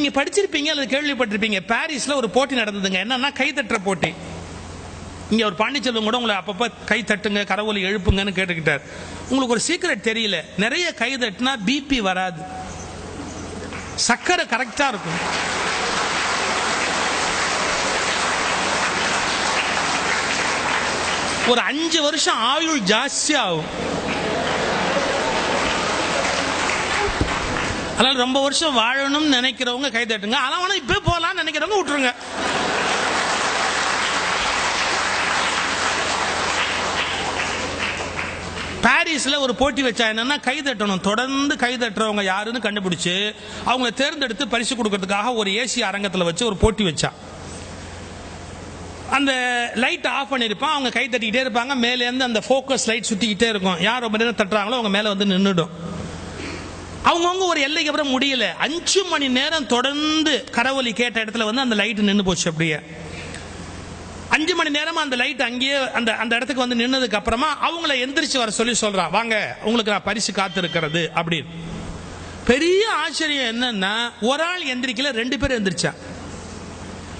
நீங்க படிச்சிருப்பீங்க அல்லது கேள்விப்பட்டிருப்பீங்க. பாரிஸ்ல ஒரு போட்டி நடந்ததுங்க. என்னன்னா கைதட்டுற போட்டி. இங்க ஒரு பாண்டிச்செல்வம் கூட உங்களை அப்பப்ப கை தட்டுங்க கரவொலி எழுப்புங்கன்னு கேட்டுக்கிட்டார். உங்களுக்கு ஒரு சீக்கிரட் தெரியல. நிறைய கை தட்டுனா பிபி வராது. சக்கரை கரெக்டா இருக்கும். ஒரு அஞ்சு வருஷம் ஆயுள் ஜாஸ்தி ஆகும். அதனால ரொம்ப வருஷம் வாழணும்னு நினைக்கிறவங்க கை தட்டுங்க. ஆனால் வேணா இப்போ போகலாம்னு நினைக்கிறவங்க விட்டுருங்க. பாரிஸில் ஒரு போட்டி வச்சா என்னன்னா கை தட்டணும். தொடர்ந்து கை தட்டுறவங்க யாருன்னு கண்டுபிடிச்சு அவங்களை தேர்ந்தெடுத்து பரிசு கொடுக்கறதுக்காக ஒரு ஏசி அரங்கத்தில் வச்சு ஒரு போட்டி வச்சா. அந்த லைட் ஆஃப் பண்ணியிருப்பான் அவங்க கை தட்டிக்கிட்டே இருப்பாங்க. மேலேருந்து அந்த ஃபோக்கஸ் லைட் சுற்றிக்கிட்டே இருக்கும். யார் ரொம்ப நேரம் தட்டுறாங்களோ அவங்க மேலே வந்து நின்றுடும் அவங்கவுங்க ஒரு எல்லைக்கு அப்புறம் முடியல. அஞ்சு மணி நேரம் தொடர்ந்து கரவொலி கேட்ட இடத்துல வந்து அந்த லைட் நின்று போச்சு அப்படியே. அஞ்சு மணி நேரமா அந்த லைட் அங்கேயே அந்த அந்த இடத்துக்கு வந்து நின்னதுக்கு அப்புறமா அவங்கள எந்திரிச்சு வர சொல்லி சொல்றான் வாங்க உங்களுக்கு நான் பரிசு காத்து இருக்கிறது அப்படின்னு. பெரிய ஆச்சரியம் என்னன்னா ஒரு ஆள் எந்திரிக்கல ரெண்டு பேர் எந்திரிச்சா.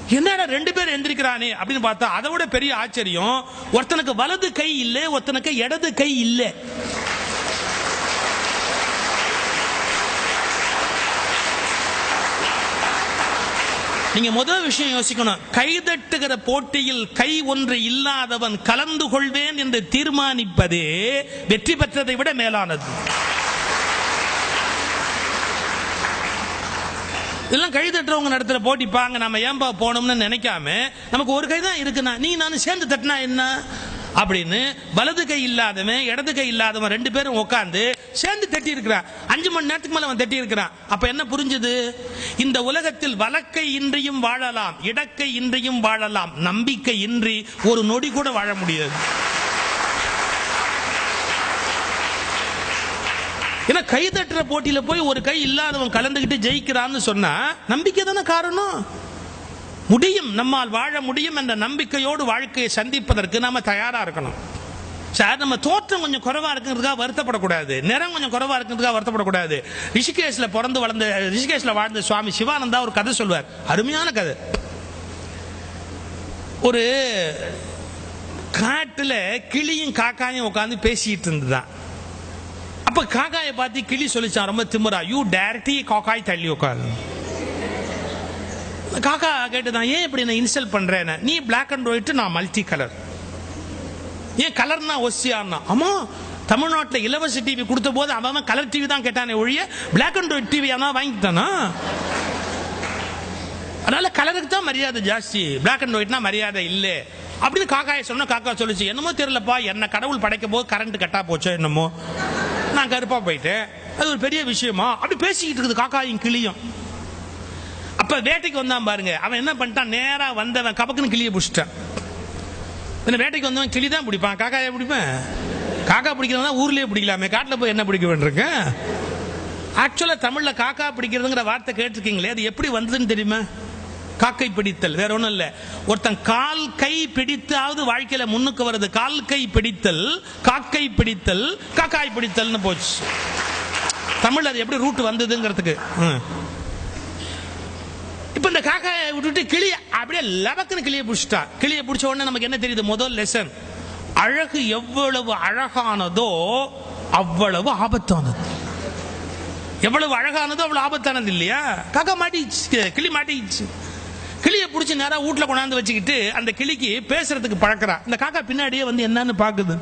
என்னடா ரெண்டு பேர் எந்திரிக்கிறானே அப்படின்னு பார்த்தா அதை விட பெரிய ஆச்சரியம் ஒருத்தனுக்கு வலது கை இல்லை ஒருத்தனுக்கு இடது கை இல்லை. நீங்க முதல் விஷயம் யோசிக்கணும். கைதட்டுகிற போட்டியில் கை ஒன்று இல்லாதவன் கலந்து கொள்வேன் என்று தீர்மானிப்பதே வெற்றி பெற்றதை விட மேலானது. இதெல்லாம் கை தட்டுறவங்க நடத்துற போட்டி பாங்க நம்ம ஏன்பா போனோம்னு நினைக்காம நமக்கு ஒரு கை தான் இருக்குண்ணா நீ நான் சேர்ந்து தட்டினா என்ன? அப்படின்னு வலது கை இல்லாதவன் இடது கை இல்லாதவன் ரெண்டு பேரும் உட்காந்து சேர்ந்து தட்டி இருக்கிறான் அஞ்சு மணி நேரத்துக்கு மேல அவன் தட்டி இருக்கிறான் அப்ப என்ன புரிஞ்சுது? இந்த உலகத்தில் வலக்கை இன்றியும் வாழலாம் இடக்கை இன்றியும் வாழலாம் நம்பிக்கை இன்றி ஒரு நொடி கூட வாழ முடியாது. ஏன்னா கை தட்டுற போட்டியில போய் ஒரு கை இல்லாதவன் கலந்துக்கிட்டு ஜெயிக்கிறான்னு சொன்னா நம்பிக்கை தானே காரணம்? முடியும் நம்மால் வாழ முடியும் என்ற நம்பிக்கையோடு வாழ்க்கையை சந்திப்பதற்கு நாம் தயாராக இருக்கணும். சார் நம்ம தோற்றம் கொஞ்சம் குறைவா இருக்கிறதுக்காக வருத்தப்படக்கூடாது. நிறம் கொஞ்சம் குறைவா இருக்கிறதுக்காக வருத்தப்படக்கூடாது. ரிஷிகேஷில் பிறந்து வளர்ந்த ரிஷிகேஷ்ல வாழ்ந்த சுவாமி சிவானந்தா ஒரு கதை சொல்வார். அருமையான கதை. ஒரு காட்டில் கிளியும் காக்காயும் உட்காந்து பேசிட்டு இருந்துதான். அப்போ காக்காயை பார்த்து கிளி சொல்லிச்சான் ரொம்ப திமுறா யூ டேரக்டி காக்காய் தள்ளி உட்காந்து காக்கா கேட்டுதான் ஏன் இப்படி நான் இன்ஸ்டால் பண்றேன்னு? நீ பிளாக் அண்ட் ஒயிட் நான் மல்டி கலர் ஏன் கலர்னா ஒசியான்னா? ஆமா தமிழ்நாட்டில் இலவச டிவி கொடுத்த போது அவன் கலர் டிவி தான் கேட்டானே ஒழிய பிளாக் அண்ட் ஒயிட் டிவி ஆனால் வாங்கிட்டானா அதனால கலருக்கு தான் மரியாதை ஜாஸ்தி பிளாக் அண்ட் ஒயிட்னா மரியாதை இல்லை. அப்படின்னு காக்காயை சொன்ன காக்கா சொல்லுச்சு என்னமோ தெரியலப்பா என்ன கடவுள் படைக்கும் போது கரண்ட் கட்டா போச்சோ என்னமோ? நான் கருப்பா போயிட்டேன் அது ஒரு பெரிய விஷயமா? அப்படி பேசிக்கிட்டு இருக்குது காக்காயும் கிளியும். அப்ப வேட்டைக்கு வந்தான் பாருங்க. அவன் என்ன பண்ணிட்டான்? நேரா வந்தவன் கபக்குன்னு கிளியை பிடிச்சிட்டான். வேட்டைக்கு வந்தவன் கிளி தான் பிடிப்பான். காக்காயை பிடிப்பேன்? காக்கா பிடிக்கிறதா ஊர்லயே பிடிக்கலாமே. காட்டில் போய் என்ன பிடிக்க வேண்டியிருக்கேன் ஆக்சுவலா தமிழ்ல காக்கா பிடிக்கிறதுங்கிற வார்த்தை கேட்டிருக்கீங்களே அது எப்படி வந்ததுன்னு தெரியுமா? காக்கை பிடித்தல். வேற ஒண்ணும் இல்ல. ஒருத்தன் கால் கை பிடித்தாவது வாழ்க்கையில முன்னுக்கு வருது கால் கை பிடித்தல் காக்கை பிடித்தல் காக்காய் பிடித்தல்னு போச்சு. தமிழ் அது எப்படி ரூட் வந்ததுங்கிறதுக்கு. இப்ப இந்த காக்கா விட்டுட்டு கிளிய அப்படியே லபக்குன்னு கிளியை பிடிச்சிட்டா. கிளியை பிடிச்ச உடனே நமக்கு என்ன தெரியுது? முதல் லெசன் அழகு எவ்வளவு அழகானதோ அவ்வளவு ஆபத்தானது. எவ்வளவு அழகானதோ அவ்வளவு ஆபத்தானது இல்லையா? காக்கா மாட்டிச்சு கிளி மாட்டிச்சு கிளியை பிடிச்சி நேரா வீட்டுல கொண்டாந்து வச்சுக்கிட்டு அந்த கிளிக்கு பேசுறதுக்கு பழக்கிறா. இந்த காக்கா பின்னாடியே வந்து என்னன்னு பாக்குது.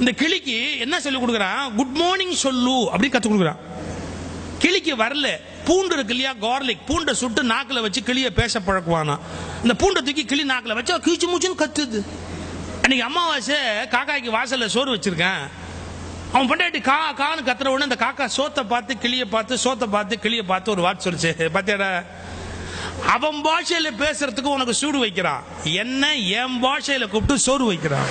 இந்த கிளிக்கு என்ன சொல்லி கொடுக்குறான் குட் மார்னிங் சொல்லு அப்படின்னு கத்து கொடுக்குறான் கிளிக்கு வரல. பூண்டு இருக்கு இல்லையா? கார்லிக் பூண்டை சுட்டு நாக்கில் வச்சு கிளியை பேச பழக்குவானா? இந்த பூண்டை தூக்கி கிளி நாக்கில் வச்சு கீச்சு மூச்சுன்னு கத்துது. அன்னைக்கு அமாவாசை காக்காய்க்கு வாசலில் சோறு வச்சிருக்கேன். அவன் பொண்டாட்டி கா கான்னு கத்துற உடனே அந்த காக்கா சோத்தை பார்த்து கிளியை பார்த்து சோத்தை பார்த்து கிளியை பார்த்து ஒரு வார்த்தை சொல்லிச்சு. பார்த்தியாடா அவன் பாஷையில் பேசுறதுக்கு உனக்கு சூடு வைக்கிறான். என்ன? என் பாஷையில் கூப்பிட்டு சோறு வைக்கிறான்.